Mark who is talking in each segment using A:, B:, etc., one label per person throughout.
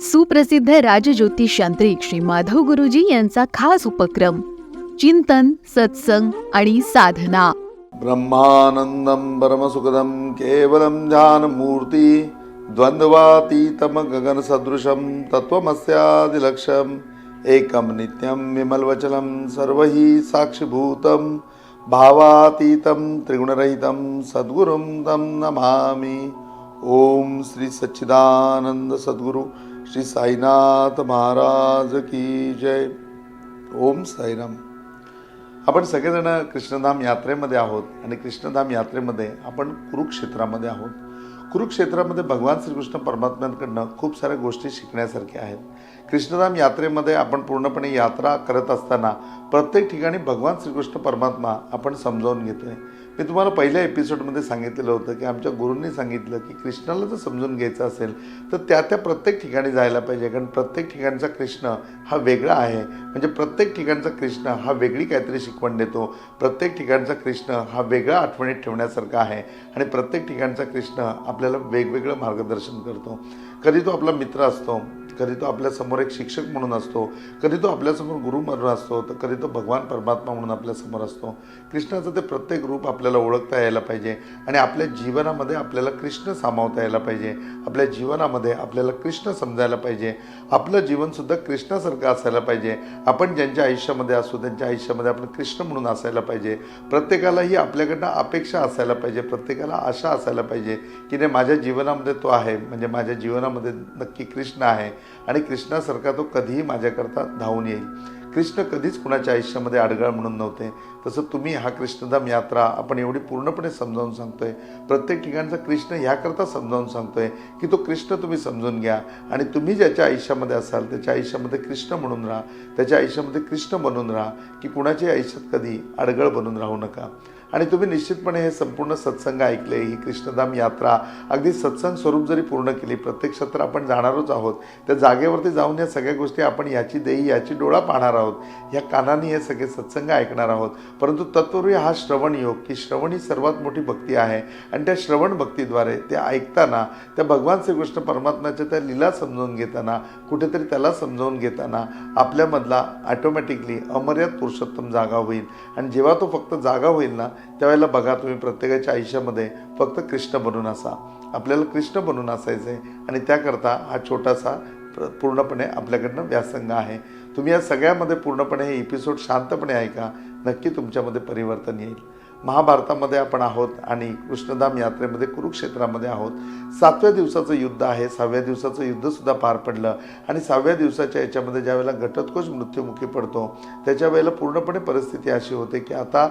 A: सुप्रसिद्ध राजज्योतिष यांत्रिक श्री माधव गुरुजी यांचा खास उपक्रम चिंतन सत्संग आणि साधना.
B: ब्रह्मानन्दं परमसुखदं केवलं ध्यानमूर्ति द्वन्द्वातीतं गगनसदृशं तत्त्वमस्यादिलक्ष्यम् एकं नित्यं विमलवचनं सर्वैः साक्षीभूतम भावातीतं त्रिगुणरहितं सद्गुरुं तं नमामी. ओम श्री सच्चिदानंद सद्गुरु श्री साईनाथ महाराज की जय. ओम साईराम. आपण सगळेजण कृष्णधाम यात्रेमध्ये आहोत आणि कृष्णधाम यात्रेमध्ये आपण कुरुक्षेत्रामध्ये आहोत. कुरुक्षेत्रामध्ये भगवान श्रीकृष्ण परमात्म्यांकडनं खूप साऱ्या गोष्टी शिकण्यासारख्या आहेत. कृष्णधाम यात्रेमध्ये आपण पूर्णपणे यात्रा करत असताना प्रत्येक ठिकाणी भगवान श्रीकृष्ण परमात्मा आपण समजावून घेतो आहे मी तुम्हाला पहिल्या एपिसोडमध्ये सांगितलेलं होतं की आमच्या गुरूंनी सांगितलं की कृष्णाला जर समजून घ्यायचं असेल तर त्या त्या प्रत्येक ठिकाणी जायला पाहिजे. कारण प्रत्येक ठिकाणचा कृष्ण हा वेगळा आहे. म्हणजे प्रत्येक ठिकाणचा कृष्ण हा वेगळी काहीतरी शिकवण देतो. प्रत्येक ठिकाणचा कृष्ण हा वेगळा आठवणीत ठेवण्यासारखा आहे. आणि प्रत्येक ठिकाणचा कृष्ण आपल्याला वेगवेगळं मार्गदर्शन करतो. कधी तो आपला मित्र असतो कधी तो आपल्यासमोर एक शिक्षक म्हणून असतो कधी तो आपल्यासमोर गुरु म्हणून असतो तर कधी तो भगवान परमात्मा म्हणून आपल्यासमोर असतो. कृष्णाचं ते प्रत्येक रूप आपल्याला ओळखता यायला पाहिजे आणि आपल्या जीवनामध्ये आपल्याला कृष्ण सामावता यायला पाहिजे. आपल्या जीवनामध्ये आपल्याला कृष्ण समजायला पाहिजे. आपलं जीवनसुद्धा कृष्णासारखं असायला पाहिजे. आपण ज्यांच्या आयुष्यामध्ये असू त्यांच्या आयुष्यामध्ये आपण कृष्ण म्हणून असायला पाहिजे. प्रत्येकालाही आपल्याकडनं अपेक्षा असायला पाहिजे प्रत्येकाला आशा असायला पाहिजे की नाही माझ्या जीवनामध्ये तो आहे म्हणजे माझ्या जीवनामध्ये नक्की कृष्ण आहे. आणि कृष्णासारखा तो कधीही माझ्याकरता धावून येईल. कृष्ण कधीच कुणाच्या आयुष्यामध्ये अडगळ म्हणून नव्हते. तसं तुम्ही हा कृष्णधाम यात्रा आपण एवढी पूर्णपणे समजावून सांगतोय. प्रत्येक ठिकाणचा कृष्ण ह्याकरता समजावून सांगतोय की तो कृष्ण तुम्ही समजून घ्या आणि तुम्ही ज्याच्या आयुष्यामध्ये असाल त्याच्या आयुष्यामध्ये कृष्ण म्हणून राहा. त्याच्या आयुष्यामध्ये कृष्ण बनून राहा की कुणाच्याही आयुष्यात कधी अडगळ बनून राहू नका. आणि तुम्ही निश्चितपणे हे संपूर्ण सत्संग ऐकले ही कृष्णधाम यात्रा. अगदी सत्संग स्वरूप जरी पूर्ण केली प्रत्यक्षात तर आपण जाणारच आहोत. त्या जागेवरती जाऊन या सगळ्या गोष्टी आपण याची देई याची डोळा पाहणार आहोत. या कानाने हे सगळे सत्संग ऐकणार आहोत. परंतु तत्पूर्वी हा श्रवण योग की श्रवण ही सर्वात मोठी भक्ती आहे. आणि त्या श्रवण भक्तीद्वारे ते ऐकताना त्या भगवान श्रीकृष्ण परमात्म्याच्या त्या लीला समजावून घेताना कुठेतरी त्याला समजावून घेताना आपल्यामधला ॲटोमॅटिकली अमर्याद पुरुषोत्तम जागा होईल. आणि जेव्हा तो फक्त जागा होईल ना त्यावेळेला बघा तुम्ही प्रत्येकाच्या आयुष्यामध्ये फक्त कृष्ण बनून असा. आपल्याला कृष्ण बनून असायचं आहे आणि त्याकरता हा छोटासा पूर्णपणे आपल्याकडनं व्यासंग आहे. तुम्ही या सगळ्यामध्ये पूर्णपणे हे एपिसोड शांतपणे ऐका. नक्की तुमच्यामध्ये परिवर्तन येईल. महाभारतामध्ये आपण आहोत आणि कृष्णधाम यात्रेमध्ये कुरुक्षेत्रामध्ये आहोत. सातव्या दिवसाचं युद्ध आहे. सहाव्या दिवसाचं युद्धसुद्धा पार पडलं आणि सहाव्या दिवसाच्या याच्यामध्ये ज्यावेळेला घटोत्कोच मृत्युमुखी पडतो त्याच्या वेळेला पूर्णपणे परिस्थिती अशी होते की आता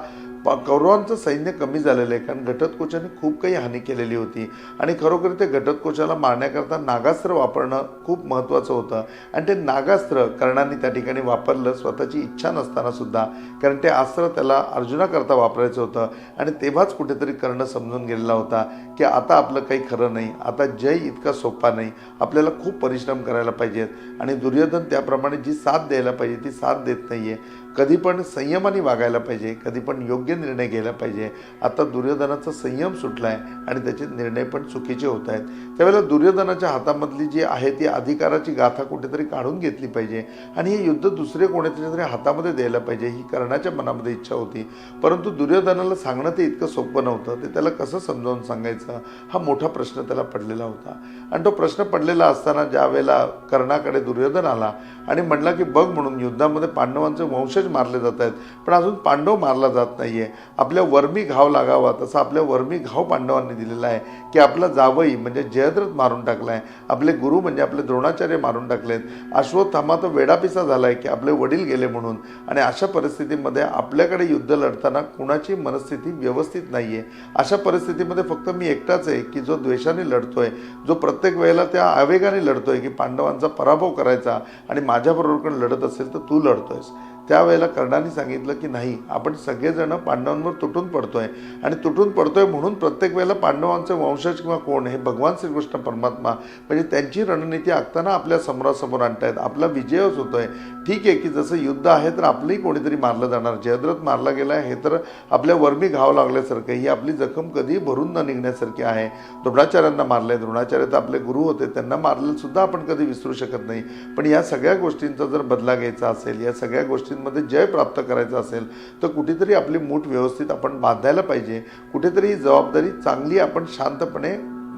B: प- कौरवांचं सैन्य कमी झालेलं आहे. कारण घटोत्कोचाने खूप काही हानी केलेली होती. आणि खरोखर ते घटोत्कोचाला मारण्याकरता नागास्त्र वापरणं खूप महत्त्वाचं होतं. आणि ते नागास्त्र कर्णाने त्या ठिकाणी वापरलं. स्वतःची इच्छा नसताना सुद्धा. कारण ते अस्त्र त्याला अर्जुनाकरता वापरायचं होतं. आणि तेव्हाच कुठेतरी कर्ण समजून गेलेला होता की आता आपलं काही खरं नाही. आता जय इतका सोपा नाही. आपल्याला खूप परिश्रम करायला पाहिजेत. आणि दुर्योधन त्याप्रमाणे जी साथ द्यायला पाहिजे ती साथ देत नाही आहे कधी पण संयमाने वागायला पाहिजे. कधी पण योग्य निर्णय घ्यायला पाहिजे. आता दुर्योधनाचा संयम सुटला आहे आणि त्याचे निर्णय पण चुकीचे होत आहेत. त्यावेळेला दुर्योधनाच्या हातामधली जी आहे ती अधिकाराची गाथा कुठेतरी काढून घेतली पाहिजे आणि हे युद्ध दुसरे कोणाच्या तरी हातामध्ये द्यायला पाहिजे ही कर्णाच्या मनामध्ये इच्छा होती. परंतु दुर्योधनाला सांगणं ते इतकं सोपं नव्हतं. ते त्याला कसं समजावून सांगायचं? हा मोठा प्रश्न त्याला पडलेला होता. आणि तो प्रश्न पडलेला असताना ज्या वेळेला कर्णाकडे दुर्योधन आला आणि म्हणला की बघ म्हणून युद्धामध्ये पांडवांचे वंशज मारले जात आहेत पण अजून पांडव मारला जात नाही आहे आपल्या वर्मी घाव लागावा तसा आपल्या वर्मी घाव पांडवांनी दिलेला आहे की आपला जावई म्हणजे जयद्रथ मारून टाकला आहे आपले गुरु म्हणजे आपले द्रोणाचार्य मारून टाकलेत. अश्वत्थामा तो वेडापिसा झाला आहे की आपले वडील गेले म्हणून. आणि अशा परिस्थितीमध्ये आपल्याकडे युद्ध लढताना कुणाची मनस्थिती व्यवस्थित नाही आहे अशा परिस्थितीमध्ये फक्त मी एकटाच आहे की जो द्वेषाने लढतोय जो प्रत्येक वेळेला त्या आवेगाने लढतोय की पांडवांचा पराभव करायचा आणि माझ्याबरोबर कोण लढत असेल तर तू लढतोयस. त्यावेळेला कर्णाने सांगितलं की नाही आपण सगळेजण पांडवांवर तुटून पडतोय. आणि तुटून पडतोय म्हणून प्रत्येक वेळेला पांडवांचे वंशज किंवा कोण हे भगवान श्रीकृष्ण परमात्मा म्हणजे त्यांची रणनीती आखताना आपल्या समोरासमोर आणतायत. आपला विजयच होतोय. ठीक आहे की जसं युद्ध आहे तर आपलंही कोणीतरी मारलं जाणार. जयद्रथ मारला गेला हे तर आपल्या वर्मी घाव लागल्यासारखं ही आपली जखम कधी भरून न निघण्यासारखी आहे. द्रोणाचार्यांना मारले द्रोणाचार्य तर आपले गुरु होते. त्यांना मारलेलं सुद्धा आपण कधी विसरू शकत नाही. पण या सगळ्या गोष्टींचा जर बदला घ्यायचा असेल या सगळ्या गोष्टी गोष्टींमध्ये जय प्राप्त करायचा असेल तर कुठेतरी आपली मूठ व्यवस्थित आपण बांधायला पाहिजे. कुठेतरी ही जबाबदारी चांगली आपण शांतपणे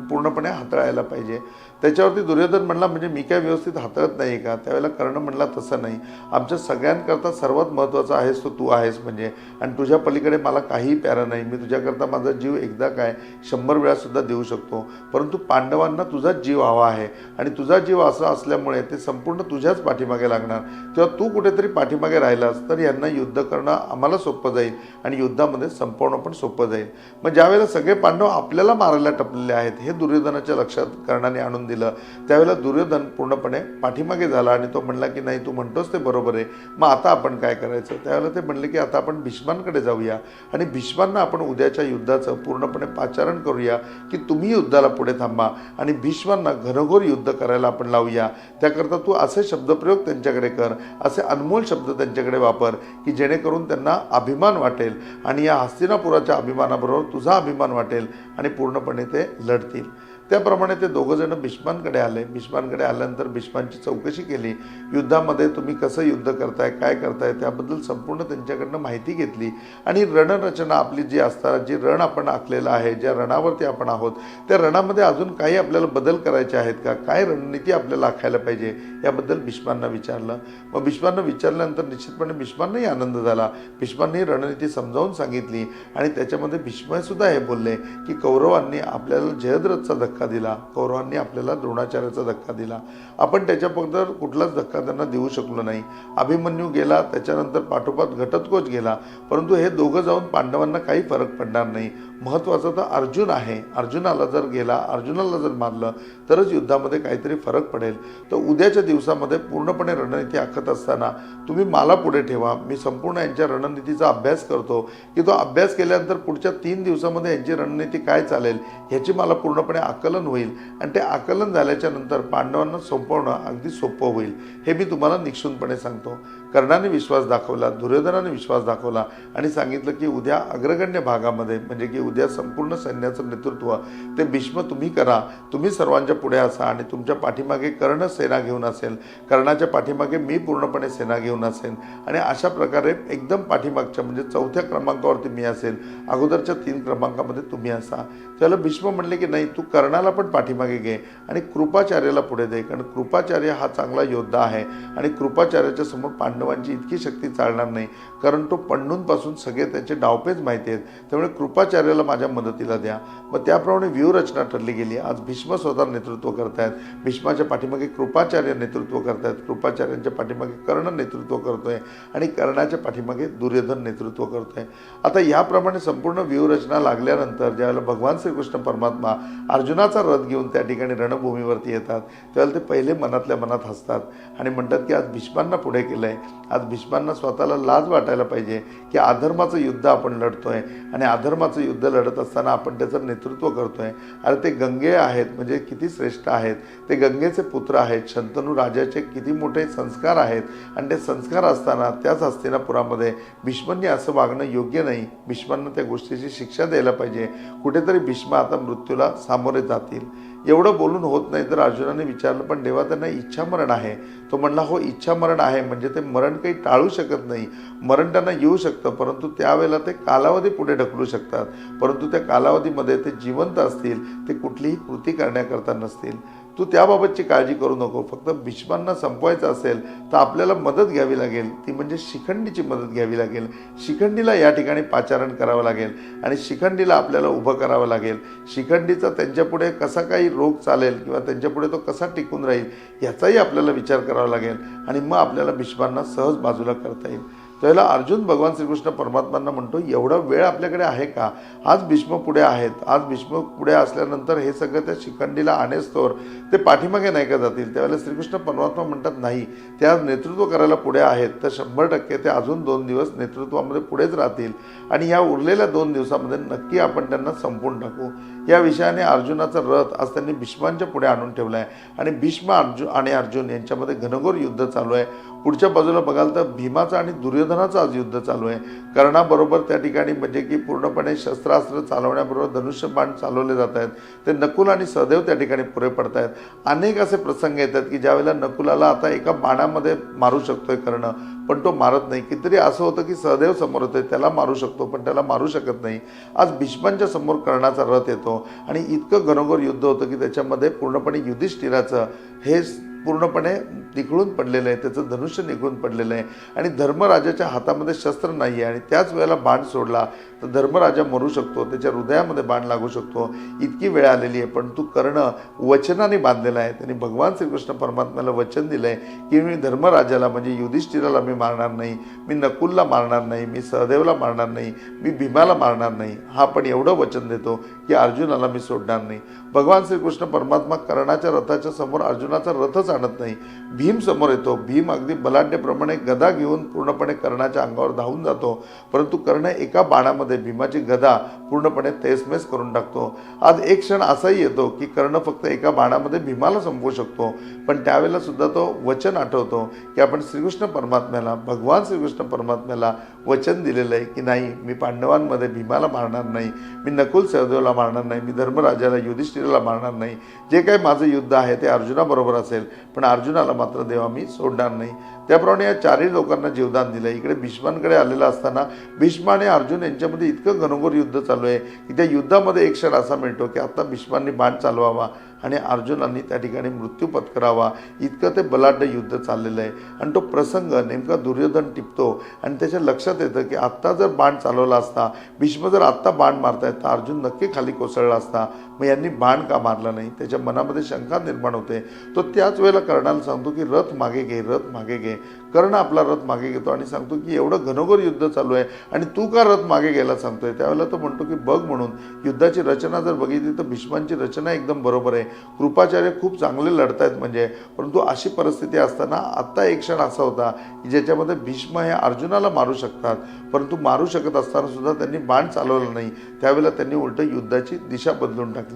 B: पूर्णपणे हाताळायला पाहिजे. त्याच्यावरती दुर्योधन म्हणला म्हणजे मी काय व्यवस्थित हाताळत नाही का? त्यावेळेला कर्ण म्हणला तसं नाही. आमच्या सगळ्यांकरता सर्वात महत्त्वाचा आहेस तो तू आहेस म्हणजे. आणि तुझ्या पलीकडे मला काहीही प्यारं नाही. मी तुझ्याकरता माझा जीव एकदा काय शंभर वेळासुद्धा देऊ शकतो. परंतु पांडवांना तुझाच जीव हवा आहे. आणि तुझा जीव असा असल्यामुळे ते संपूर्ण तुझ्याच पाठीमागे लागणार. किंवा तू कुठेतरी पाठीमागे राहिलास तर यांना युद्ध करणं आम्हाला सोपं जाईल. आणि युद्धामध्ये संपवणं पण सोपं जाईल. मग ज्यावेळेला सगळे पांडव आपल्याला मारायला टपलेले आहेत हे दुर्योधनाच्या लक्षात कर्णाने आणून दिलं. त्यावेळेला दुर्योधन पूर्णपणे पाठीमागे झाला आणि तो म्हणला की नाही तू म्हणतोस ते बरोबर आहे. मग आता आपण काय करायचं? त्यावेळेला ते म्हणले की आता आपण भीष्मांकडे जाऊया आणि भीष्मांना आपण उद्याच्या युद्धाचं पूर्णपणे पाचारण करूया की तुम्ही युद्धाला पुढे थांबा आणि भीष्मांना घनघोर युद्ध करायला आपण लावूया. त्याकरता तू असे शब्दप्रयोग त्यांच्याकडे कर असे अनमोल शब्द त्यांच्याकडे वापर की जेणेकरून त्यांना अभिमान वाटेल आणि या हस्तिनापुराच्या अभिमानाबरोबर तुझा अभिमान वाटेल आणि पूर्णपणे ते लढतील. त्याप्रमाणे ते दोघंजण भीष्मांकडे आले. भीष्मांकडे आल्यानंतर भीष्मांची चौकशी केली. युद्धामध्ये तुम्ही कसं युद्ध करताय काय करताय त्याबद्दल संपूर्ण त्यांच्याकडनं माहिती घेतली. आणि रणरचना आपली जी असतात जी रण आपण आखलेलं आहे ज्या रणावरती आपण आहोत त्या रणामध्ये अजून काही आपल्याला बदल करायचे आहेत का? काय रणनीती आपल्याला आखायला पाहिजे? याबद्दल भीष्मांना विचारलं. मग भीष्मांना विचारल्यानंतर निश्चितपणे भीष्मांनाही आनंद झाला. भीष्मांनी रणनीती समजावून सांगितली आणि त्याच्यामध्ये भीष्मसुद्धा हे बोलले की कौरवांनी आपल्याला जयद्रथचा धक्का धक्का दिला. कौरवांनी आपल्याला द्रोणाचार्याचा धक्का दिला. आपण त्याच्याबद्दल कुठलाच धक्का त्यांना देऊ शकलो नाही. अभिमन्यू गेला त्याच्यानंतर पाठोपाठ घटोत्कोच गेला. परंतु हे दोघं जाऊन पांडवांना काही फरक पडणार नाही. महत्त्वाचं तर अर्जुन आहे. अर्जुनाला जर गेला अर्जुनाला जर मारलं तरच युद्धामध्ये काहीतरी फरक पडेल. तर उद्याच्या दिवसामध्ये पूर्णपणे रणनीती आखत असताना तुम्ही मला पुढे ठेवा. मी संपूर्ण यांच्या रणनीतीचा अभ्यास करतो. की तो अभ्यास केल्यानंतर पुढच्या तीन दिवसामध्ये यांची रणनीती काय चालेल ह्याची मला पूर्णपणे आकलन होईल. आणि ते आकलन झाल्याच्यानंतर पांडवांना संपवणं अगदी सोपं होईल. हे मी तुम्हाला निक्षूनपणे सांगतो. कर्णाने विश्वास दाखवला दुर्योधनाने विश्वास दाखवला आणि सांगितलं की उद्या अग्रगण्य भागामध्ये म्हणजे की उद्या संपूर्ण सैन्याचं नेतृत्व ते भीष्म तुम्ही करा तुम्ही सर्वांच्या पुढे असा आणि तुमच्या पाठीमागे कर्ण सेना घेऊन असेल कर्णाच्या पाठीमागे मी पूर्णपणे सेना घेऊन असेल आणि अशा प्रकारे एकदम पाठीमागच्या म्हणजे चौथ्या क्रमांकावरती मी असेल अगोदरच्या तीन क्रमांकामध्ये तुम्ही असा. त्याला भीष्म म्हणले की नाही तू कर्णाला पण पाठीमागे घे आणि कृपाचार्याला पुढे दे कारण कृपाचार्य हा चांगला योद्धा आहे आणि कृपाचार्याच्या समोर पांडवांची इतकी शक्ती चालणार नाही. कारण तो पंडूंपासून सगळे त्याचे डावपेच माहिती आहेत. त्यामुळे कृपाचार्याला माझ्या मदतीला द्या. मग त्याप्रमाणे व्यूहरचना ठरली गेली. आज भीष्म स्वतः नेतृत्व करतायत. भीष्माच्या पाठीमागे कृपाचार्य नेतृत्व करतायत. कृपाचार्यांच्या पाठीमागे कर्ण नेतृत्व करतोय आणि कर्णाच्या पाठीमागे दुर्योधन नेतृत्व करतोय. आता याप्रमाणे संपूर्ण व्यूहरचना लागल्यानंतर ज्यावेळेला भगवान श्रीकृष्ण परमात्मा अर्जुनाचा रथ घेऊन त्या ठिकाणी रणभूमीवरती येतात त्यावेळेला ते पहिले मनातल्या मनात हसतात आणि म्हणतात की आज भीष्मांना पुढे केलं आहे आज भीष्मांना स्वतःला लाज वाटायला पाहिजे की अधर्माचं युद्ध आपण लढतोय आणि अधर्माचं युद्ध लढत असताना आपण त्याचं नेतृत्व करतो आहे अरे ते गंगे आहेत म्हणजे किती श्रेष्ठ आहेत. ते गंगेचे पुत्र आहेत शंतनू राजाचे किती मोठे संस्कार आहेत. आणि ते संस्कार असताना त्याच हस्तिनापुरामध्ये भीष्मांनी असं वागणं योग्य नाही. भीष्मांना त्या गोष्टीची शिक्षा द्यायला पाहिजे. कुठेतरी भीष्म आता मृत्यूला सामोरे जातील. एवढं बोलून होत नाही. तर अर्जुनाने विचारलं पण देवा त्यांना इच्छा मरण आहे. तो म्हणला हो इच्छा मरण आहे. म्हणजे ते मरण काही टाळू शकत नाही. मरण त्यांना येऊ शकतं परंतु त्यावेळेला ते कालावधी पुढे ढकलू शकतात. परंतु त्या कालावधीमध्ये ते जिवंत असतील. ते कुठलीही कृती करण्याकरता नसतील. तू त्याबाबतची काळजी करू नको. फक्त भीष्मांना संपवायचं असेल तर आपल्याला मदत घ्यावी लागेल. ती म्हणजे शिखंडीची मदत घ्यावी लागेल. शिखंडीला या ठिकाणी पाचारण करावं लागेल आणि शिखंडीला आपल्याला उभं करावं लागेल. शिखंडीचा त्यांच्यापुढे कसा काही रोग चालेल किंवा त्यांच्यापुढे तो कसा टिकून राहील याचाही आपल्याला विचार करावा लागेल आणि मग आपल्याला भीष्मांना सहज बाजूला करता येईल. त्यावेळेला अर्जुन भगवान श्रीकृष्ण परमात्मांना म्हणतो एवढा वेळ आपल्याकडे आहे का? आज भीष्म पुढे आहेत. आज भीष्म पुढे असल्यानंतर हे सगळं त्या शिखंडीला आणेस्तोर ते पाठीमागे नाही का जातील? त्यावेळेला श्रीकृष्ण परमात्मा म्हणतात नाही ते आज नेतृत्व करायला पुढे आहेत. तर शंभर टक्के ते अजून दोन दिवस नेतृत्वामध्ये पुढेच राहतील आणि ह्या उरलेल्या दोन दिवसामध्ये नक्की आपण त्यांना संपून टाकू. या विषयाने अर्जुनाचा रथ आज त्यांनी भीष्मांच्या पुढे आणून ठेवला आहे आणि भीष्म अर्जुन आणि अर्जुन यांच्यामध्ये घनघोर युद्ध चालू आहे. पुढच्या बाजूला बघाल तर भीमाचं आणि दुर्योधनाचं आज युद्ध चालू आहे. कर्णाबरोबर त्या ठिकाणी म्हणजे की पूर्णपणे शस्त्रास्त्र चालवण्याबरोबर धनुष्यबाण चालवले जात आहेत. ते नकुल आणि सहदेव त्या ठिकाणी पुरे पडत आहेत. अनेक असे प्रसंग येतात की ज्यावेळेला नकुलाला आता एका बाणामध्ये मारू शकतोय कर्ण. पण तो मारत नाही. कितीतरी असं होतं की सहदेव समोर होते त्याला मारू शकतो पण त्याला मारू शकत नाही. आज भीष्मांच्या समोर कर्णाचा रथ येतो आणि इतकं घरोघर युद्ध होतं की त्याच्यामध्ये पूर्णपणे युधिष्ठिराचं हे पूर्णपणे निखळून पडलेलं आहे त्याचं धनुष्य निघून पडलेलं आहे. आणि धर्मराजाच्या हातामध्ये शस्त्र नाही आहे आणि त्याच वेळेला बाण सोडला तर धर्मराजा मरू शकतो त्याच्या हृदयामध्ये बाण लागू शकतो. इतकी वेळ आलेली आहे पण तू कर्ण वचनाने बांधलेला आहे. त्यांनी भगवान श्रीकृष्ण परमात्म्याला वचन दिलं आहे की मी धर्मराजाला म्हणजे युधिष्ठिराला मी मारणार नाही मी नकुलला मारणार नाही मी सहदेवला मारणार नाही मी भीमाला मारणार नाही. हा पण एवढं वचन देतो की अर्जुनाला मी सोडणार नाही. भगवान श्रीकृष्ण परमात्मा कर्णाच्या रथाच्या समोर अर्जुनाचा रथच आणत नाही. भीम समोर येतो. भीम अगदी बलाढ्यप्रमाणे गदा घेऊन पूर्णपणे कर्णाच्या अंगावर धावून जातो. परंतु कर्ण एका बाणामध्ये भीमाची गदा पूर्णपणे तेसमेस करून टाकतो. आज एक क्षण असाही येतो की कर्ण फक्त एका बाणामध्ये भीमाला संपवू शकतो. पण त्यावेळेला सुद्धा तो वचन आठवतो की आपण श्रीकृष्ण परमात्म्याला भगवान श्रीकृष्ण परमात्म्याला वचन दिलेलं आहे की नाही? मी पांडवांमध्ये भीमाला मारणार नाही. मी नकुल सहदेवला मारणार नाही मी धर्मराजाला युधिष्ठिराला मारणार नाही. जे काही माझं युद्ध आहे ते अर्जुनाबरोबर असेल पण अर्जुनाला मात्र देवा मी सोडणार नाही. त्याप्रमाणे या चारही लोकांना जीवदान दिलं इकडे भीष्मांकडे आलेला असताना भीष्म आणि अर्जुन यांच्यामध्ये इतकं घनघोर युद्ध चालू आहे की त्या युद्धामध्ये एक क्षण असा मिळतो की आत्ता भीष्मांनी बाण चालवावा. आणि अर्जुनांनी त्या ठिकाणी मृत्यू पत्करावा. इतकं ते बलाढ्य युद्ध चाललेलं आहे. आणि तो प्रसंग नेमका दुर्योधन टिपतो. आणि त्याच्या लक्षात येतं की आत्ता जर बाण चालवला असता भीष्म जर आत्ता बाण मारतायत तर अर्जुन नक्की खाली कोसळला असता. मग यांनी बाण का मारला नाही? त्याच्या मनामध्ये शंका निर्माण होते. तो त्याच वेळेला कर्णाला सांगतो की रथ मागे घे रथ मागे घे. कर्ण आपला रथ मागे घेतो आणि सांगतो की एवढं घनघोर युद्ध चालू आहे आणि तू का रथ मागे घ्यायला सांगतोय? त्यावेळेला तो म्हणतो की बघ म्हणून युद्धाची रचना जर बघितली तर भीष्मांची रचना एकदम बरोबर आहे. कृपाचार्य खूप चांगले लढतायत म्हणजे. परंतु अशी परिस्थिती असताना आत्ता एक क्षण असा होता की ज्याच्यामध्ये भीष्म हे अर्जुनाला मारू शकतात. परंतु मारू शकत असताना सुद्धा त्यांनी बाण चालवलं नाही. त्यावेळेला त्यांनी उलट युद्धाची दिशा बदलून टाकली.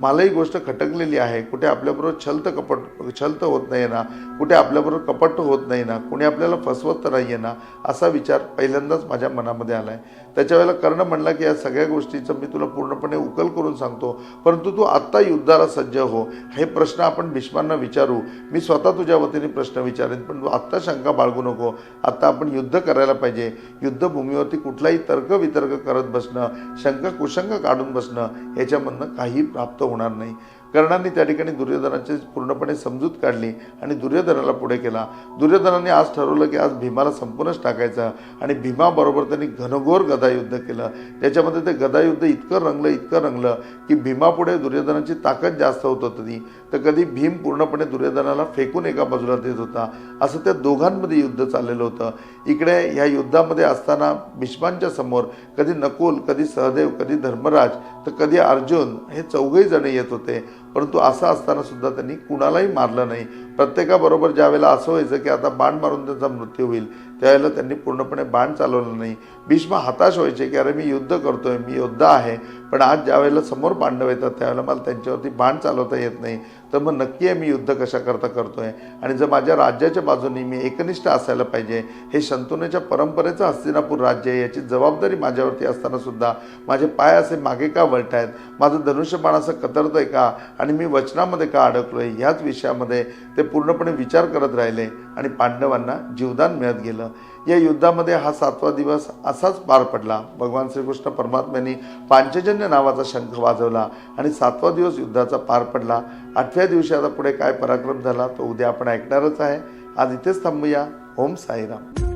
B: मला ही गोष्ट खटकलेली आहे. कुठे आपल्याबरोबर छलत कपट छलत होत नाही ना. कुठे आपल्याबरोबर कपट होत नाही ना. कुणी आपल्याला फसवत तर नाही आहे ना. असा विचार पहिल्यांदाच माझ्या मनामध्ये आला आहे त्याच्या वेळेला कर्ण म्हणला की या सगळ्या गोष्टीचं मी तुला पूर्णपणे उकल करून सांगतो. परंतु तू आत्ता युद्धाला सज्ज हो. हे प्रश्न आपण भीष्मांना विचारू. मी स्वतः तुझ्या वतीने प्रश्न विचारेन. पण तू आत्ता शंका बाळगू नको. आत्ता आपण युद्ध करायला पाहिजे. युद्धभूमीवरती कुठलाही तर्क वितर्क करत बसणं शंका कुशंक काढून बसणं याच्यामधनं काही प्राप्त होणार नाही. कर्णांनी त्या ठिकाणी दुर्योधनाची पूर्णपणे समजूत काढली आणि दुर्योधनाला पुढे केला. दुर्योधनाने आज ठरवलं की आज भीमाला संपूर्णच टाकायचं आणि भीमाबरोबर त्यांनी घनघोर गदायुद्ध केलं. त्याच्यामध्ये ते गदायुद्ध इतकं रंगलं इतकं रंगलं की भीमापुढे दुर्योधनाची ताकद जास्त होत होती तर कधी भीम पूर्णपणे दुर्योधनाला फेकून एका बाजूला देत होता. असं त्या दोघांमध्ये युद्ध चाललेलं होतं. इकडे ह्या युद्धामध्ये असताना भीष्मांच्या समोर कधी नकुल कधी सहदेव कधी धर्मराज तर कधी अर्जुन हे चौघही जण येत होते. परंतु असं असताना सुद्धा त्यांनी कुणालाही मारलं नाही. प्रत्येकाबरोबर ज्या वेळेला असं व्हायचं की आता बाण मारून त्यांचा मृत्यू होईल त्यावेळेला त्यांनी पूर्णपणे बाण चालवलं नाही. भीष्म हताश व्हायचे की अरे मी युद्ध करतोय मी योद्धा आहे पण आज ज्या वेळेला समोर पांडव येतात त्यावेळेला मला त्यांच्यावरती बाण चालवता येत नाही. तर मग नक्की आहे मी युद्ध कशाकरता करतो करतोय? आणि जर माझ्या राज्याच्या बाजूनी मी एकनिष्ठ असायला पाहिजे हे शंतनुच्या परंपरेचं हस्तिनापूर राज्य आहे याची जबाबदारी माझ्यावरती असताना सुद्धा माझे पाय असे मागे का वळतायत? आहेत माझं धनुष्यबाण असं कतरतंय का? आणि मी वचनामध्ये का अडकलोय? ह्याच विषयामध्ये ते पूर्णपणे विचार करत राहिले आणि पांडवांना जीवदान मिळत गेलं. या युद्धामध्ये हा सातवा दिवस असाच पार पडला. भगवान श्रीकृष्ण परमात्म्यांनी पांचजन्य नावाचा शंख वाजवला आणि सातवा दिवस युद्धाचा पार पडला. आठव्या दिवशी आता पुढे काय पराक्रम झाला तो उद्या आपण ऐकणारच आहे. आज इथेच थांबूया. ओम साईराम.